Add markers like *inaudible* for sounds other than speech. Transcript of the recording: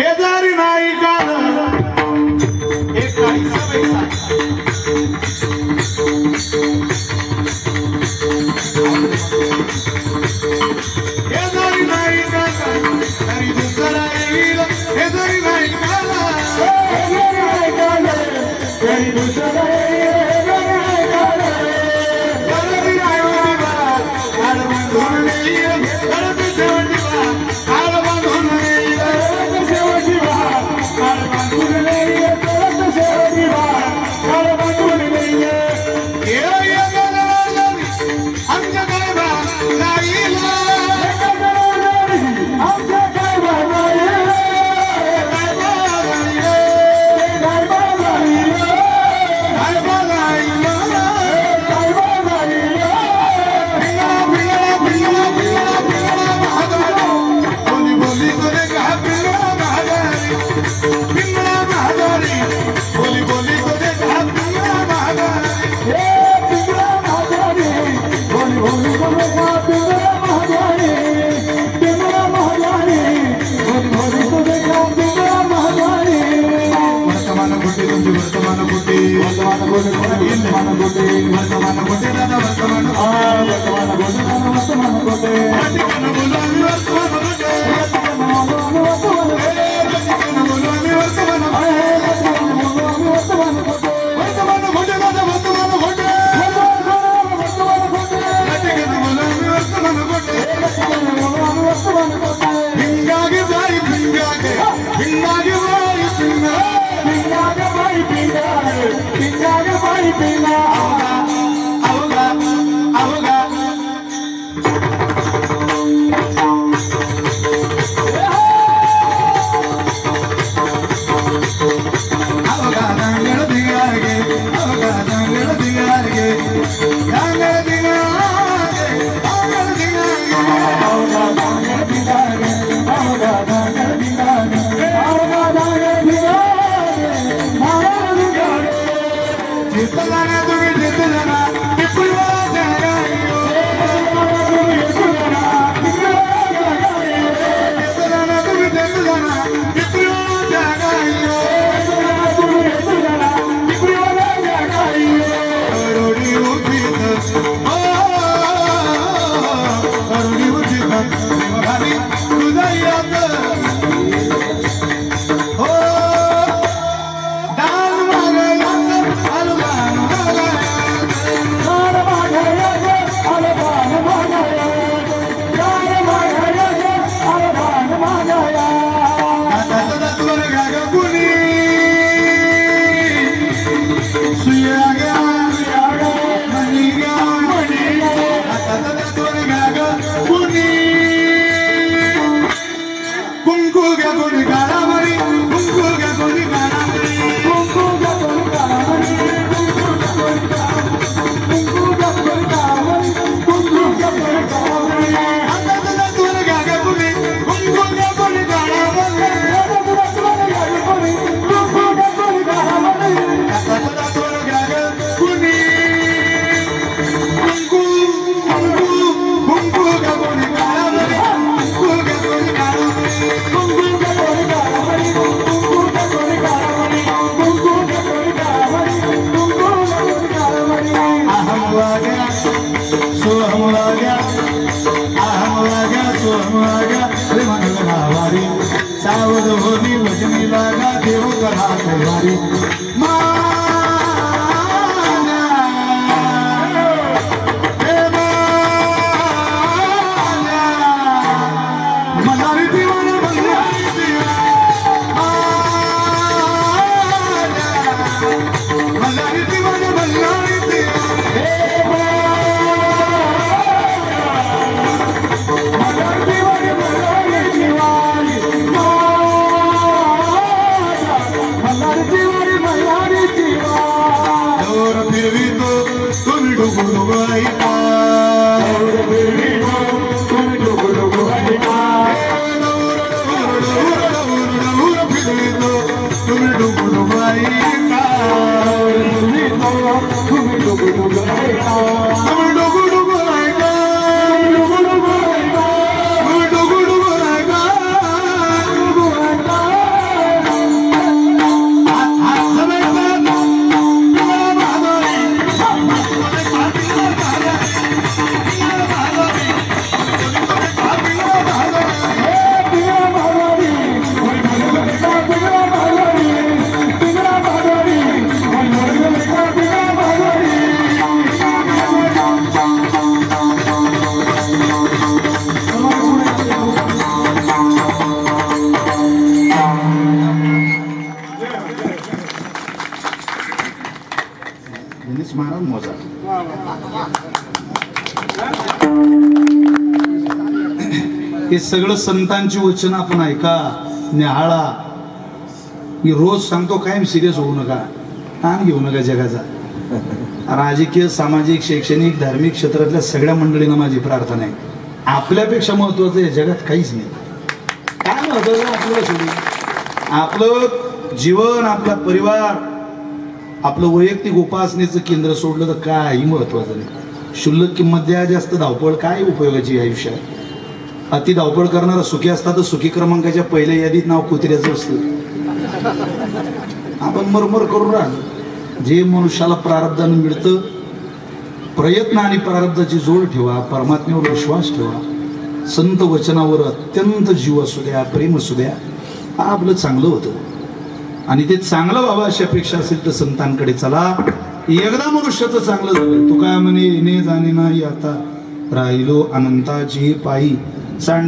हे जरी नाही का గొడ్డు Esta दोहोरी वचनी लागा देव करा comigo por no bailar. हे सगळं संतांची वचन आपण ऐका निहाळा मी रोज सांगतो कायम सिरियस होऊ नका. ताण घेऊ नका जगाचा. *laughs* राजकीय सामाजिक शैक्षणिक धार्मिक क्षेत्रातल्या सगळ्या मंडळींना माझी प्रार्थना आहे. आपल्यापेक्षा महत्वाचं या जगात काहीच नाही. काय महत्वाचं आहे आपल्याला सोडून आपलं जीवन आपला परिवार आपलं वैयक्तिक उपासनेचं केंद्र सोडलं तर काही महत्वाचं नाही. शुल्लक किंमत द्या जास्त धावपळ काय उपयोगाची आहे आयुष्यात? अति धावपळ करणारा सुखी असता तर सुखी क्रमांकाच्या पहिल्या यादीत नाव कुत्र्याचं असतं. आपण मरमर करून राहतो जे मनुष्याला प्रारब्धानं मिळतं प्रयत्न आणि प्रारब्धाची जोड ठेवा परमात्म्यावर विश्वास ठेवा. संत वचनावर अत्यंत जीव असू द्या प्रेम असू द्या. हा आपलं चांगलं होतं. आणि ते चांगलं व्हावं अशी अपेक्षा असेल तर संतांकडे चला. एकदा मनुष्याचं चांगलं झालं तू काय म्हणे येणे जाणे नाही आता. राहिलो अनंताची पायी. Sunday.